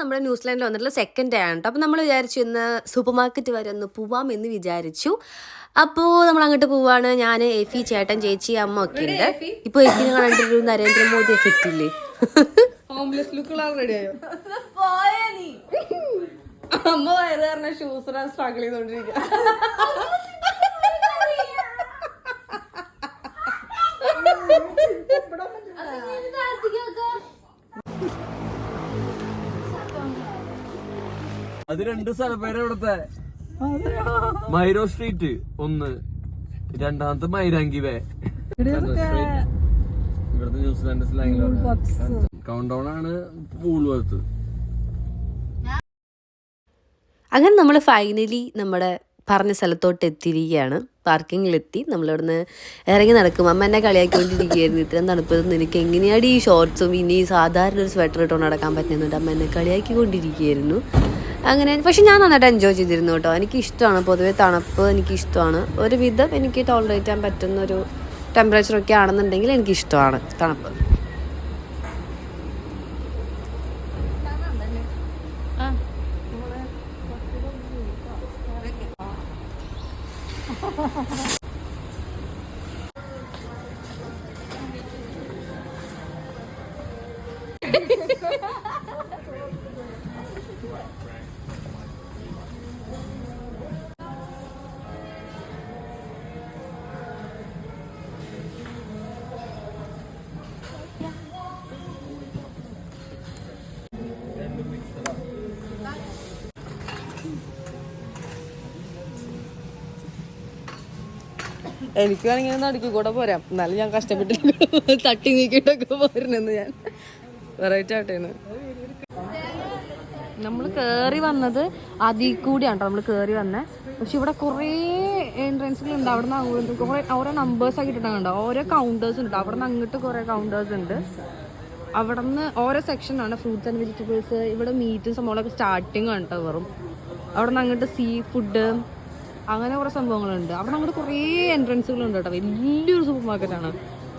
നമ്മുടെ ന്യൂസിലാൻഡിൽ വന്നിട്ടുള്ള second day ആണ് കേട്ടോ അപ്പോൾ നമ്മൾ വിചാരിച്ചു ഇന്ന് സൂപ്പർ മാർക്കറ്റ് വരെ ഒന്ന് പോവാം എന്ന് വിചാരിച്ചു. അപ്പോൾ നമ്മൾ അങ്ങോട്ട് പോവാണ്. ഞാൻ എഫി ചേട്ടൻ ചേച്ചി അമ്മ ഒക്കെ ഉണ്ട്. ഇപ്പോൾ എഫിനെ കണ്ടിട്ടൊരു നരേന്ദ്രമോദി എഫക്റ്റ് ഇല്ലേ? ഹോംലെസ് ലുക്കുള്ള റെഡിയായോ അമ്മ വയറ് കാരണം ഷൂസ് സ്ട്രഗിൾ ചെയ്തോണ്ടിരിക്കുക അത് രണ്ട് സ്ഥലപ്പേര് ഇവിടുത്തെ. മൈരോ സ്ട്രീറ്റ്. ഒന്ന് രണ്ടാമത്തെ മൈരാങ്കി വേ ഇവിടുത്തെ ന്യൂസിലാൻഡ് സ്ലാങ്ങിലാണ് കൗണ്ട് ഡൗൺ ആണ് പൂൾവർത്ത് അങ്ങനെ നമ്മൾ ഫൈനലി നമ്മുടെ പറഞ്ഞ സ്ഥലത്തോട്ട് എത്തിയിരിക്കുകയാണ്. പാർക്കിങ്ങിലെത്തി നമ്മളിവിടുന്ന് ഇറങ്ങി നടക്കും. അമ്മ എന്നെ കളിയാക്കിക്കൊണ്ടിരിക്കുകയായിരുന്നു. ഇത്രയും തണുപ്പത് നിനക്ക് എങ്ങനെയാണ് ഈ ഷോർട്സും ഇനി സാധാരണ ഒരു സ്വെറ്റർ ഇട്ടുകൊണ്ട് നടക്കാൻ പറ്റുന്നുണ്ട്. അമ്മ എന്നെ കളിയാക്കിക്കൊണ്ടിരിക്കുകയായിരുന്നു. അങ്ങനെ പക്ഷെ ഞാൻ നന്നായിട്ട് എൻജോയ് ചെയ്തിരുന്നു കേട്ടോ. എനിക്ക് ഇഷ്ടമാണ് പൊതുവേ തണുപ്പ് എനിക്ക് ഇഷ്ടമാണ് ഒരുവിധം എനിക്ക് ടോളറേറ്റ് ചെയ്യാൻ പറ്റുന്ന ഒരു ടെമ്പറേച്ചറൊക്കെ ആണെന്നുണ്ടെങ്കിൽ എനിക്ക് ഇഷ്ടമാണ് തണുപ്പ്. എനിക്ക് വേണമെങ്കിൽ നടുക്കി കൂടെ പോരാം. എന്നാലും ഞാൻ കഷ്ടപ്പെട്ടിട്ട് തട്ടി നീക്കിയിട്ടൊക്കെ പോരുന്നെന്ന് ഞാൻ. വെറൈറ്റി ആവട്ടേന്ന് നമ്മൾ കേറി വന്നത് അതിൽ കൂടിയാണ് കേട്ടോ നമ്മൾ കേറി വന്നത് പക്ഷെ ഇവിടെ കുറേ എൻട്രൻസുകളുണ്ട് അവിടെ നിന്ന് കുറേ ഓരോ നമ്പേഴ്സ് ആക്കി ഇട്ടിട്ടുണ്ട് ഓരോ കൗണ്ടേഴ്സ് ഉണ്ട് അവിടെ നിന്ന് അങ്ങോട്ട് കുറേ കൗണ്ടേഴ്സ് ഉണ്ട്. അവിടെ നിന്ന് ഓരോ സെക്ഷനാണ് ഫ്രൂട്ട്സ് ആൻഡ് വെജിറ്റബിൾസ് ഇവിടെ മീറ്റും സംഭവങ്ങളൊക്കെ സ്റ്റാർട്ടിങ് ആണ് കേട്ടോ വെറും. അവിടെ നിന്ന് അങ്ങോട്ട് സീ ഫുഡ് അങ്ങനെ കുറേ സംഭവങ്ങളുണ്ട്. അവിടെ അങ്ങോട്ട് കുറേ എൻട്രൻസുകളുണ്ട് കേട്ടോ. വലിയൊരു സൂപ്പർ ആണ്.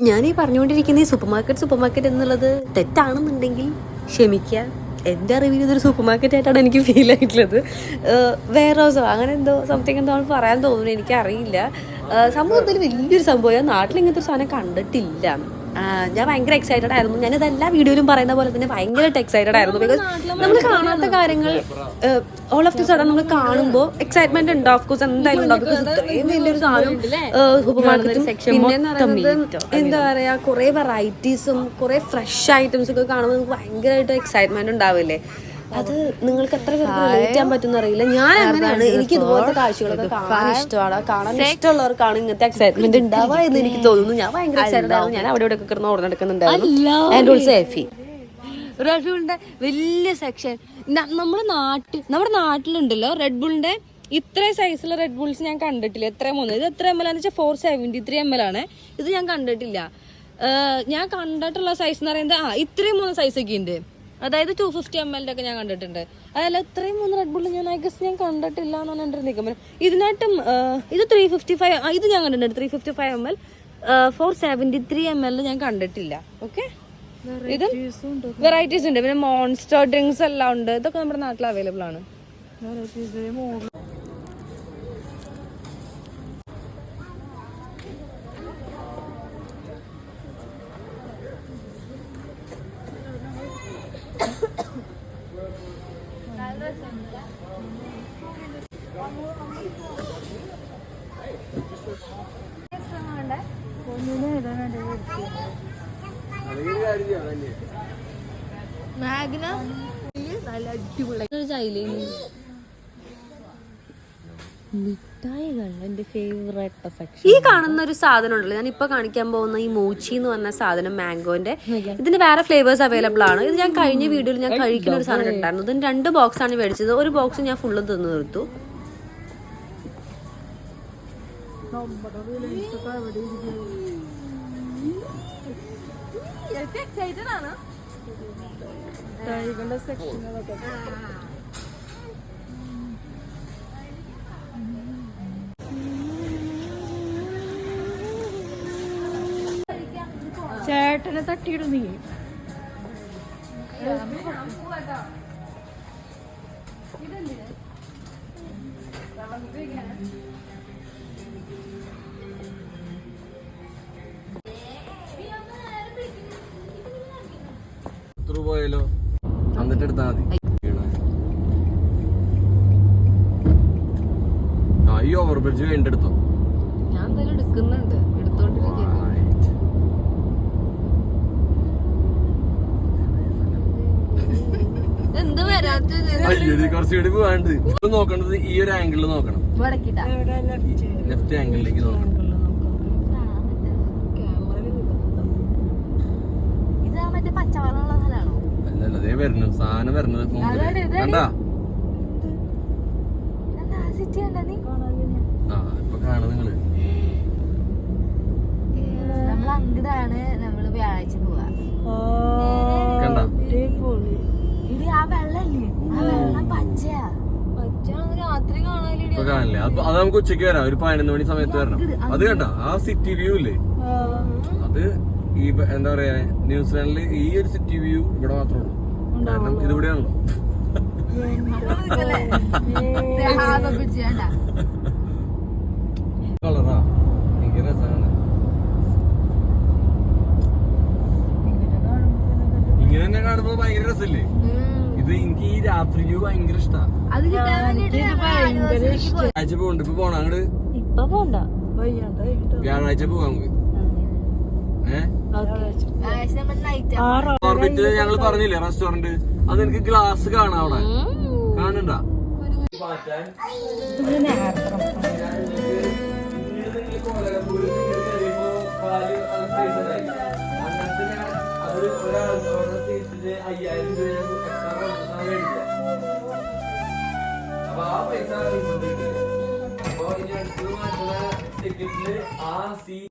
ഞാൻ ഈ പറഞ്ഞുകൊണ്ടിരിക്കുന്ന ഈ സൂപ്പർ മാർക്കറ്റ് സൂപ്പർ മാർക്കറ്റ് എന്നുള്ളത് തെറ്റാണെന്നുണ്ടെങ്കിൽ ക്ഷമിക്ക എന്റെ അറിവിൽ ഇതൊരു സൂപ്പർ മാർക്കറ്റ് ആയിട്ടാണ് എനിക്ക് ഫീൽ ആയിട്ടുള്ളത്. വേറെ ഹൗസോ അങ്ങനെ എന്തോ സംതിങ് എന്തോ പറയാൻ തോന്നുന്നു. എനിക്കറിയില്ല. സംഭവം എന്തായാലും വലിയൊരു സംഭവം. നാട്ടിൽ ഇങ്ങനത്തെ ഒരു സാധനം കണ്ടിട്ടില്ല. ഞാൻ ഭയങ്കര എക്സൈറ്റഡ് ആയിരുന്നു. ഞാൻ എല്ലാ വീഡിയോയിലും പറയുന്ന പോലെ തന്നെ ഭയങ്കരമായിട്ട് എക്സൈറ്റഡ് ആയിരുന്നു. ബിക്കോസ് നമ്മൾ കാണാത്ത കാര്യങ്ങൾ ഓൾ ഓഫ് ദി സഡൻ നമ്മൾ കാണുമ്പോൾ എക്സൈറ്റ്മെന്റ് ഉണ്ട്. ഓഫ് കോഴ്സ് എന്തായാലും ഉണ്ടാവും. ബിക്കോസ് ഇത്രയും വലിയൊരു സാധനം സൂപ്പർ മാർക്കറ്റും പിന്നെ പറയുന്നത് എന്താ പറയാ കുറെ വെറൈറ്റീസും കുറെ ഫ്രഷ് ഐറ്റംസ് ഒക്കെ കാണുമ്പോൾ നമുക്ക് ഭയങ്കരമായിട്ട് എക്സൈറ്റ്മെന്റ് ഉണ്ടാവില്ലേ? അത് നിങ്ങൾക്ക് എത്ര പേർക്ക് റിലേറ്റ് ചെയ്യാൻ പറ്റുന്ന അറിയില്ല. ഞാൻ അങ്ങനെയാണ്. എനിക്ക് ഇതുപോലത്തെ കാഴ്ചകളൊക്കെ കാണാൻ ഇഷ്ടമാണ്. കാണാൻ ഇഷ്ടമുള്ളവർക്കാണ് ഇങ്ങനത്തെ എക്സൈറ്റ്മെന്റ് ഉണ്ടാവുക എന്ന് എനിക്ക് തോന്നുന്നു. ഞാൻ ഭയങ്കര എക്സൈറ്റഡ് ആയിരുന്നു. ഞാൻ അവിടെ ഇവിടെ ഒക്കെ കിടന്ന് ഓർഡർ നടക്കുന്നുണ്ടായിരുന്നു. റെഡ്ബുളിന്റെ റെഡ് ബുളിന്റെ വലിയ സെക്ഷൻ നമ്മുടെ നാട്ടിൽ നമ്മുടെ നാട്ടിലുണ്ടല്ലോ റെഡ് ബുളിന്റെ ഇത്ര സൈസുള്ള റെഡ് ബുൾസ് ഞാൻ കണ്ടിട്ടില്ല. എത്ര മൂന്ന്? ഇത് എത്ര എം എൽ ആണെന്ന് വെച്ചാൽ four seventy three M L ആണ്. ഇത് ഞാൻ കണ്ടിട്ടില്ല. ഞാൻ കണ്ടിട്ടുള്ള സൈസ് എന്ന് പറയുന്നത് ആ ഇത്രയും മൂന്ന് സൈസ് ഒക്കെ ഉണ്ട് അതായത് ടു ഫിഫ്റ്റി എം എല്ലിന്റെ ഒക്കെ ഞാൻ കണ്ടിട്ടുണ്ട്. അതല്ല ഇത്രയും മൂന്ന് റെഡ് ബുള്ള് ഞാൻ ഐ ഗസ് ഞാൻ കണ്ടിട്ടില്ല എന്നാണ് എന്റെ നിൽക്കുമ്പോൾ ഇതിനായിട്ടും ഇത് ത്രീ ഫിഫ്റ്റി ഫൈവ് ഇത് ഞാൻ കണ്ടിട്ടുണ്ട് three fifty five M L four seventy three M L ഞാൻ കണ്ടിട്ടില്ല. ഓക്കെ ഇത് വെറൈറ്റീസ് ഉണ്ട്. പിന്നെ മോൺസ്റ്റർ ഡ്രിങ്ക്സ് എല്ലാം ഉണ്ട്. ഇതൊക്കെ നമ്മുടെ നാട്ടിൽ അവൈലബിൾ ആണ്. മാഗ്ന. നല്ല അടിപൊളി. ഒരു ചൈലേ ഈ കാണുന്ന ഒരു സാധനം ഉണ്ടല്ലോ. ഞാൻ ഇപ്പൊ കാണിക്കാൻ പോകുന്ന ഈ മൂച്ചി എന്ന് പറഞ്ഞ സാധനം മാംഗോന്റെ ഇതിന് വേറെ ഫ്ലേവേഴ്സ് അവൈലബിൾ ആണ്. ഇത് ഞാൻ കഴിഞ്ഞ വീഡിയോയിൽ ഞാൻ കഴിക്കുന്ന ഒരു സാധനം ഉണ്ടായിരുന്നു ഇതിന് രണ്ട് ബോക്സ് ആണ് മേടിച്ചത്. ഒരു ബോക്സ് ഞാൻ ഫുള്ള് തിന്നു തീർത്തു. ചേട്ടനെ തട്ടിയിടും നീ. പോയാലോ? എന്നിട്ട് എടുത്താ മതി. ആ ഈ ഓവർ ബ്രിഡ്ജ് വേണ്ടെടുത്തോ. ഞാൻ എന്തായാലും എടുക്കുന്നുണ്ട്. എടുത്തോണ്ടിരിക്കുന്നു. എന്ത് വരാത്തത് അയ്യോ ഇത് കുറച്ചുകൂടി പോവാണ്ട്. ഇത് നോക്കേണ്ടത് ഈ ഒരു ആംഗിളിൽ നോക്കണം. ലെഫ്റ്റ് ആംഗിളിലേക്ക് നോക്കണം. അല്ലല്ല അതേ വരുന്നു സാധനം വരുന്നത്. കണ്ടാ? ആ ഇപ്പൊ കാണും നിങ്ങൾ. നമ്മൾ അങ്ങടാണ് നമ്മൾ വ്യാഴാഴ്ച പോവാ കണ്ട ഇടി ആ വെള്ളല്ലേ ആ വെള്ളം പച്ചയാ പച്ചയാണെന്ന് രാത്രി കാണാനില്ല ഇപ്പൊ കാണില്ലേ? അത് അത് നമുക്ക് ഉച്ചയ്ക്ക് വരാം. ഒരു പതിനൊന്ന് മണി സമയത്ത് വരണം. അത് കേട്ടോ ആ സിറ്റി വ്യൂ ഇല്ലേ? അത് ഈ എന്താ പറയാ ന്യൂസിലാൻഡിൽ ഈ ഒരു സിറ്റി വ്യൂ ഇവിടെ മാത്രമേ ഉള്ളൂ. കാരണം ഇതിവിടെയാണല്ലോ കളറാ. ഭയങ്കര രസമാണ് ഇങ്ങനെ തന്നെ കാണുമ്പോ ഭയങ്കര രസല്ലേ ഇത് എനിക്ക് ഈ രാത്രി വ്യൂ ഭയങ്കര ഇഷ്ടമാണ് അത് പോകണ്ട് ഇപ്പൊ പോണ അങ്ങോട്ട് ഇപ്പൊ പോണ്ട. വ്യാഴാഴ്ച പോവാം നമുക്ക്. ഓർബിറ്റിൽ ഞങ്ങൾ പറഞ്ഞില്ലേ റെസ്റ്റോറന്റ് അത് എനിക്ക് ഗ്ലാസ് കാണാം അവിടെ. കാണണ്ട അപ്പൊ ആ പൈസ അപ്പൊ ഇനി അടുത്തത് മാറ്റുന്ന ടിക്കറ്റിൽ ആ സീ